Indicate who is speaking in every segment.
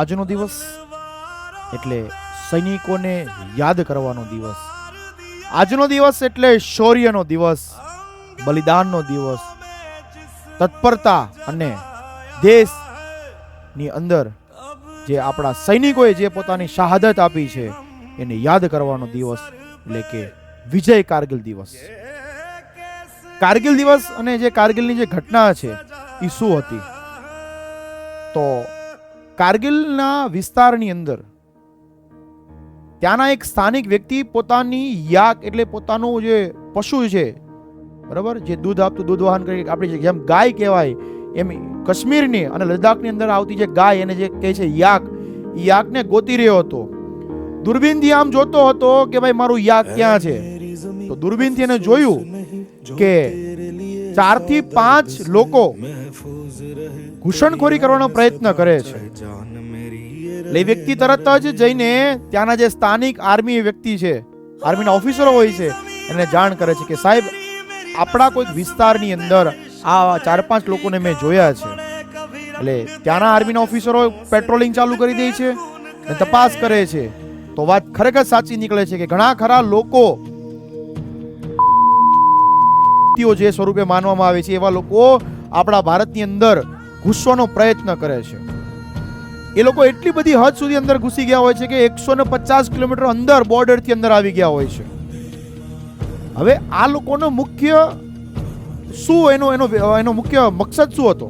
Speaker 1: આજનો દિવસ એટલે સૈનિકોને યાદ કરવાનો દિવસ. આજનો દિવસ એટલે શૌર્યનો દિવસ, બલિદાનનો દિવસ. તત્પરતા અને દેશની અંદર જે આપણા સૈનિકોએ જે પોતાની શહાદત આપી છે, એને યાદ કરવાનો દિવસ એટલે કે વિજય કારગિલ દિવસ. કારગિલ દિવસ અને જે કારગિલની જે ઘટના છે એ શું હતી? તો કારગિલના વિસ્તારની અંદર ત્યાંના એક સ્થાનિક વ્યક્તિ પોતાની યાક એટલે પોતાનું જે પશુ છે, બરાબર? જે દૂધ આપતું, દૂધ વાહન કરી, આપણી જેમ ગાય કહેવાય, એમ કાશ્મીરની અને લદ્દાખની અંદર આવતી જે ગાય એને જે કહે છે યાક યાકને ગોતી રહ્યો હતો. દૂરબીનથી આમ જોતો હતો કે ભાઈ મારું યાક ક્યાં છે? તો દૂરબીનથી એને જોયું કે ચારથી પાંચ લોકો ઘૂસણખોરી કરવાનો પ્રયત્ન કરે છે. એટલે વ્યક્તિ તરત જ જઈને ત્યાંના જે સ્થાનિક આર્મી વ્યક્તિ છે, આર્મીના ઓફિસરો હોય છે, એને જાણ કરે છે કે સાહેબ, આપણા કોઈક વિસ્તારની અંદર આ ચાર પાંચ લોકોને મેં જોયા છે. એટલે ત્યાંના આર્મીના ઓફિસરો પેટ્રોલિંગ ચાલુ કરી દે છે તપાસ કરે છે. તો વાત ખરેખર સાચી નીકળે છે કે ઘણા ખરા લોકો વ્યક્તિઓ જે સ્વરૂપે માનવામાં આવે છે, એવા લોકો આપણા ભારતની અંદર ઘૂસવાનો પ્રયત્ન કરે છે. એ લોકો એટલી બધી હદ સુધી અંદર ઘૂસી ગયા હોય છે કે એકસો ને પચાસ કિલોમીટર અંદર બોર્ડરથી અંદર આવી ગયા હોય છે. હવે આ લોકોનો મુખ્ય શું એનો એનો એનો મુખ્ય મકસદ શું હતો?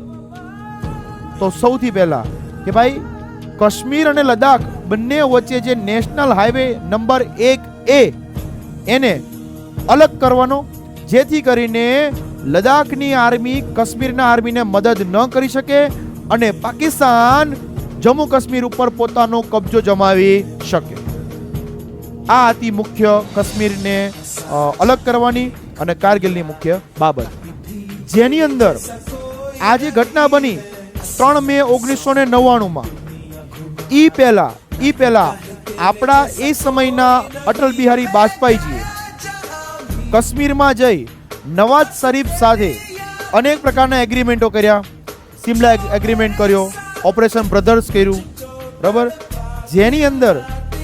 Speaker 1: તો સૌથી પહેલા કે ભાઈ, કાશ્મીર અને લદ્દાખ બંને વચ્ચે જે નેશનલ હાઈવે નંબર એક એ, એને અલગ કરવાનો જેથી કરીને લદ્દાખની આર્મી કાશ્મીરના આર્મીને મદદ ન કરી શકે અને પાકિસ્તાન જમ્મુ કાશ્મીર ઉપર પોતાનો કબજો જમાવી શકે. આ હતી મુખ્ય કાશ્મીરને અલગ કરવાની અને કારગિલની મુખ્ય બાબત. જેની અંદર આ જે ઘટના બની ત્રણ મે ઓગણીસો ને નવ્વાણુંમાં, ઈ પહેલા ઈ પહેલા આપણા એ સમયના અટલ બિહારી વાજપેયીજીએ કાશ્મીરમાં જઈ નવાજ શરીફ સાથે અનેક પ્રકારના એગ્રીમેન્ટો કર્યા. સિમલા એગ્રીમેન્ટ કર્યો ઓપરેશન બ્રધર્સ કર્યું, બરાબર? જેની અંદર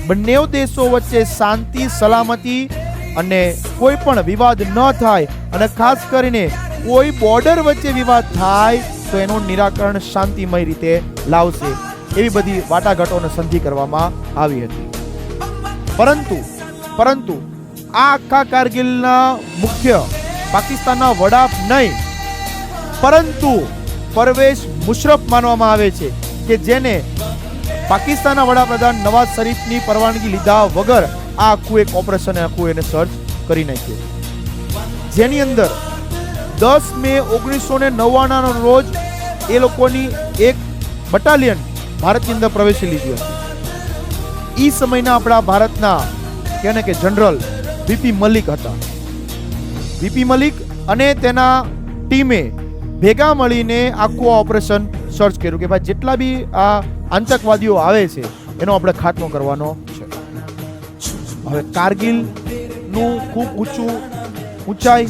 Speaker 1: બંને દેશો વચ્ચે શાંતિ, સલામતી અને કોઈ પણ વિવાદ ન થાય અને ખાસ કરીને કોઈ બોર્ડર વચ્ચે વિવાદ થાય, તો એનું નિરાકરણ શાંતિમય રીતે લાવશે. એવી બધી વાટાઘાટોને સંધિ કરવામાં આવી હતી. પરંતુ પરંતુ આ આખા કારગિલના મુખ્ય પાકિસ્તાનના વડા નહીં, પરંતુ પરવેશ મુશરફ માનવામાં આવે છે કે જેને પાકિસ્તાનના વડાપ્રધાન નવાઝ શરીફની પરવાનગી લીધા વગર આ આખું એક ઓપરેશન, આખું એને સર્ચ કરી નાખ્યું. જેની અંદર દસ મે ઓગણીસો ને નવ્વાણાનો રોજ એ લોકોની એક બટાલિયન ભારતની અંદર પ્રવેશી લીધી હતી. એ સમયના આપણા ભારતના કહે કે જનરલ વીપી મલિક હતા. વીપી મલિક અને તેના ટીમે ભેગા મળીને આખું ઓપરેશન સર્ચ કર્યું કે ભાઈ જેટલા બી આ આતંકવાદીઓ આવે છે, એનો આપણે ખાતમો કરવાનો છે. હવે કારગિલનું ખૂબ ઊંચું, ઊંચાઈ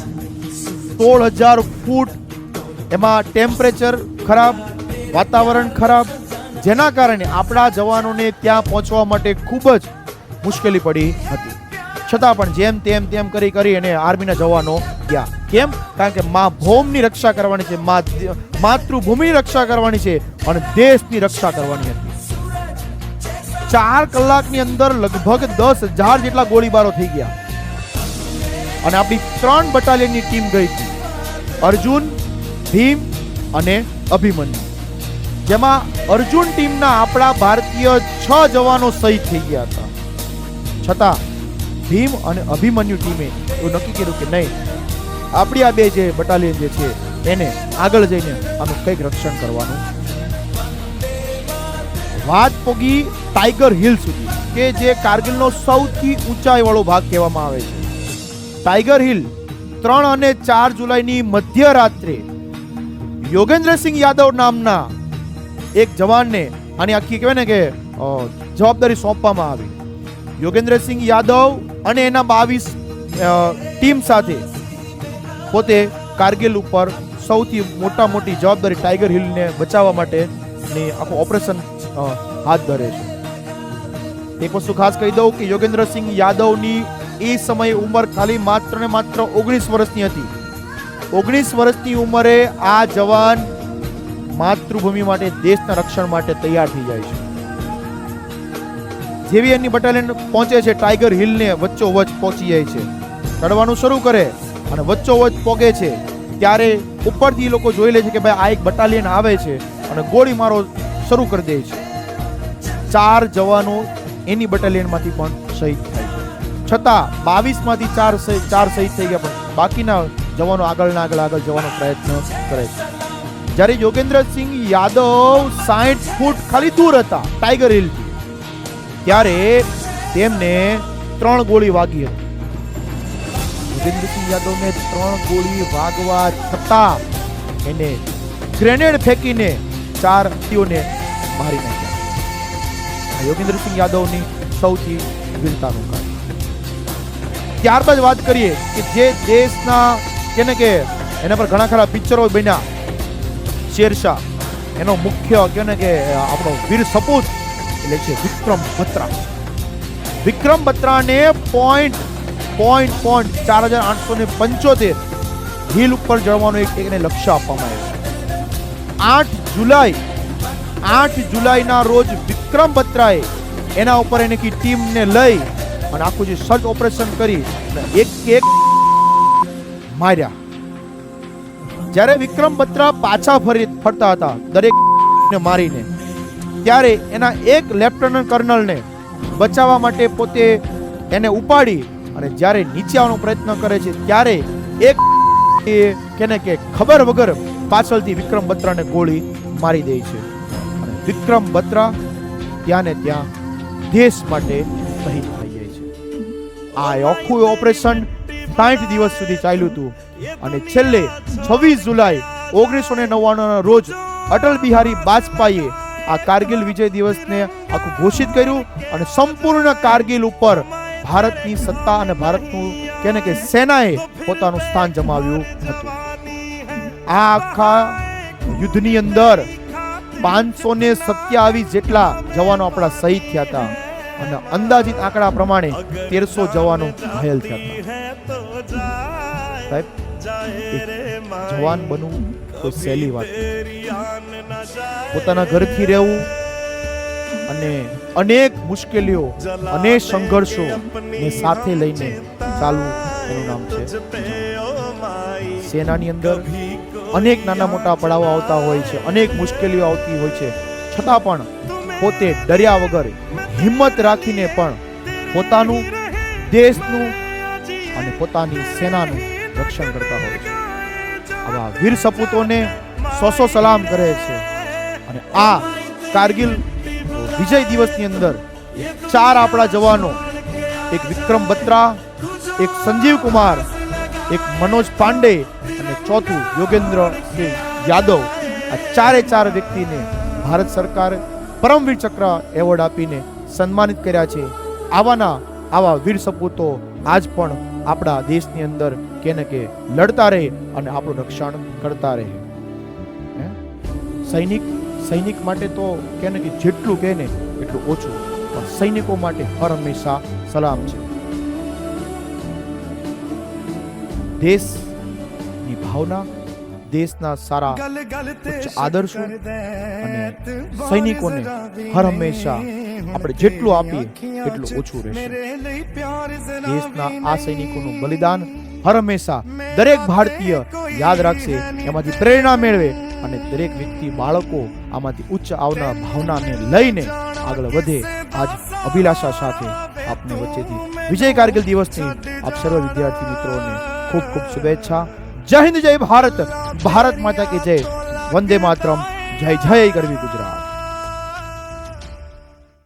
Speaker 1: સોળ હજાર ફૂટ, એમાં ટેમ્પરેચર ખરાબ, વાતાવરણ ખરાબ, જેના કારણે આપણા જવાનોને ત્યાં પહોંચવા માટે ખૂબ જ મુશ્કેલી પડી હતી. છતાં પણ જેમ તેમ તેમ કરી કરી અને આર્મીના જવાનો ગયા. કેમ? કારણ કે મા ભૌમની રક્ષા કરવાની છે, મા માતૃભૂમિની રક્ષા કરવાની છે અને દેશની રક્ષા કરવાની હતી. ચાર કલાકની અંદર લગભગ દસ હજાર જેટલા ગોળીબારો થઈ ગયા. અને આપણી ત્રણ બટાલિયનની ટીમ ગઈ હતી. અર્જુન, ભીમ અને અભિમન્યુ. જેમાં અર્જુન ટીમના આપણા ભારતીય છ જવાનો શહીદ થઈ ગયા હતા. છતાં ભીમ અને અભિમન્યુ ટીમે એવું નક્કી કર્યું કે નહીં, આપણી આ બે જે બટાલિયન જે છે, એને આગળ જઈને આનું કંઈક રક્ષણ કરવાનું. વાત પોગી ટાઈગર હિલ સુધી, કે જે કારગિલનો સૌથી ઊંચાઈવાળો ભાગ કહેવામાં આવે છે. ટાઈગર હિલ ત્રણ અને ચાર જુલાઈની મધ્યરાત્રે યોગેન્દ્રસિંહ યાદવ નામના એક જવાનને આની આખી કહેવાય ને કે જવાબદારી સોંપવામાં આવી. યોગેન્દ્રસિંહ યાદવ અને એના બાવીસ ટીમ સાથે પોતે કારગિલ ઉપર સૌથી મોટા મોટી જવાબદારી ટાઈગર હિલને બચાવવા માટેની આખું ઓપરેશન હાથ ધરે છે. એક વસ્તુ ખાસ કહી દઉં કે યોગેન્દ્રસિંહ યાદવની એ સમયે ઉંમર ખાલી માત્ર ને માત્ર ઓગણીસ વર્ષની હતી. ઓગણીસ વર્ષની ઉંમરે આ જવાન માતૃભૂમિ માટે, દેશના રક્ષણ માટે તૈયાર થઈ જાય છે. જેવી એની બટાલિયન પહોંચે છે ટાઈગર હિલને વચ્ચોવચ પહોંચી જાય છે. ચડવાનું શરૂ કરે અને વચ્ચોવચ પોગે છે. ત્યારે ઉપરથી એ લોકો જોઈ લે છે કે ભાઈ આ એક બટાલિયન આવે છે અને ગોળી મારો શરૂ કરી દે છે. ચાર જવાનો એની બટાલિયનમાંથી પણ શહીદ થાય છે. છતાં બાવીસમાંથી ચાર ચાર શહીદ થઈ ગયા પણ બાકીના જવાનો આગળના આગળ આગળ જવાનો પ્રયત્ન કરે છે. જ્યારે યોગેન્દ્રસિંહ યાદવ સાઠ ફૂટ ખાલી દૂર હતા ટાઈગર હિલથી ત્યારે તેમને ત્રણ ગોળી વાગી હતી. યોગેન્દ્રસિંહ યાદવને ત્રણ ગોળી વાગવા છતાં એને ગ્રેનેડ ફેંકીને ચાર વ્યક્તિઓને મારી નાખ્યા. આ યોગેન્દ્રસિંહ યાદવની સૌથી વીરતાનું કાર્ય. ત્યારબાદ વાત કરીએ કે જે દેશના કેને કે એના પર ઘણા ખરા પિક્ચરો બન્યા. શેરશાહ, એનો મુખ્ય કેને કે આપણો વીર સપૂત એટલે છે. વિક્રમ બત્રા. વિક્રમ બત્રાને પોઈન્ટ પોઈન્ટ પોઈન્ટ ચાર હજાર આઠસો ને પંચોતેર હિલ ઉપર જવાનું એક એકને લક્ષ્ય આપવામાં આવ્યું આઠ જુલાઈ, આઠ જુલાઈના રોજ વિક્રમ બત્રાએ એના ઉપર એને કી ટીમને લઈ અને આખું જે સર્ચ ઓપરેશન કરી એક એક માર્યા. જ્યારે વિક્રમ બત્રા પાછા ફરી ફરતા હતા, દરેક ને મારીને ત્યારે એના એક લેફ્ટનન્ટ કર્નલને બચાવવા માટે પોતે એને ઉપાડી અને જ્યારે નીચે આવવાનો પ્રયત્ન કરે છે, ત્યારે એક કેને કે ખબર વગર પાછળથી વિક્રમ બત્રાને ગોળી મારી દે છે. અને વિક્રમ બત્રા ત્યાં ને ત્યાં દેશ માટે શહીદ થઈ જાય છે. આ આખું ઓપરેશન સાઠ દિવસ સુધી ચાલ્યું હતું અને છેલ્લે છવ્વીસ જુલાઈ ઓગણીસો ને નવ્વાણું રોજ અટલ બિહારી વાજપેયીએ આ કારગિલ વિજય દિવસને આખું ઘોષિત કર્યું અને સંપૂર્ણ કારગિલ ઉપર ભારતની સત્તા અને ભારતનું કેને કે સેનાએ પોતાનું સ્થાન જમાવ્યું હતું. આ આખા યુદ્ધની અંદર પાંચસો ને સત્યાવીસ જેટલા જવાનો આપણા શહીદ થયા હતા અને અંદાજિત આંકડા પ્રમાણે તેરસો જવાનો ઘાયલ થયા હતા. જવાન બનવું કોઈ સહેલી વાત પોતાના ઘરથી રહેવું અને અનેક મુશ્કેલીઓ અનેક સંઘર્ષો ને સાથે લઈને ચાલવું એનું નામ છે. સેનાની અંદર અનેક નાના મોટા પડાવો આવતા હોય છે અનેક મુશ્કેલીઓ આવતી હોય છે. છતાં પણ પોતે ડર્યા વગર હિંમત રાખીને પણ પોતાનું દેશનું અને પોતાની સેનાનું રક્ષણ કરતા હોય છે. આવા વીર સપૂતોને સો સો સલામ કરે છે. અને આ કારગિલ વિજય દિવસની અંદર ચાર આપણા જવાનો, એક વિક્રમ બત્રા, એક સંજીવ કુમાર, એક મનોજ પાંડે અને ચોથું યોગેન્દ્ર સિંહ યાદવ આ ચારે ચાર વ્યક્તિને ભારત સરકાર પરમવીર ચક્ર એવોર્ડ આપીને સન્માનિત કર્યા છે. આવાના આવા વીર સપૂતો આજ પણ આપણા દેશની અંદર કે ને કે લડતા રહે અને આપણું રક્ષણ કરતા રહે. સૈનિક સૈનિક માટે તો કે ને કે જેટલું કહે ને એટલું ઓછું. પણ સૈનિકો માટે હર હંમેશા સલામ છે. દેશની ભાવના દેશના સારા આદર્શો અને સૈનિકોને હર હંમેશા આપણે જેટલું આપીએ એટલું ઓછું રહેશે. દેશના આ સૈનિકોનું બલિદાન હર હંમેશા દરેક ભારતીય યાદ રાખશે એમાંથી પ્રેરણા મેળવે અને દરેક વ્યક્તિ બાળકો આમાંથી ઉચ્ચ આવનાર ભાવનાને લઈને આગળ વધે. આજ અભિલાષા સાથે આપને વચ્ચેથી વિજય કારગિલ દિવસની આપ સર્વ વિદ્યાર્થી મિત્રોને ખૂબ ખૂબ શુભેચ્છા. જય હિન્દ જય ભારત. ભારત માતા કે જય. વંદે માતરમ. જય જય ગરવી ગુજરાત.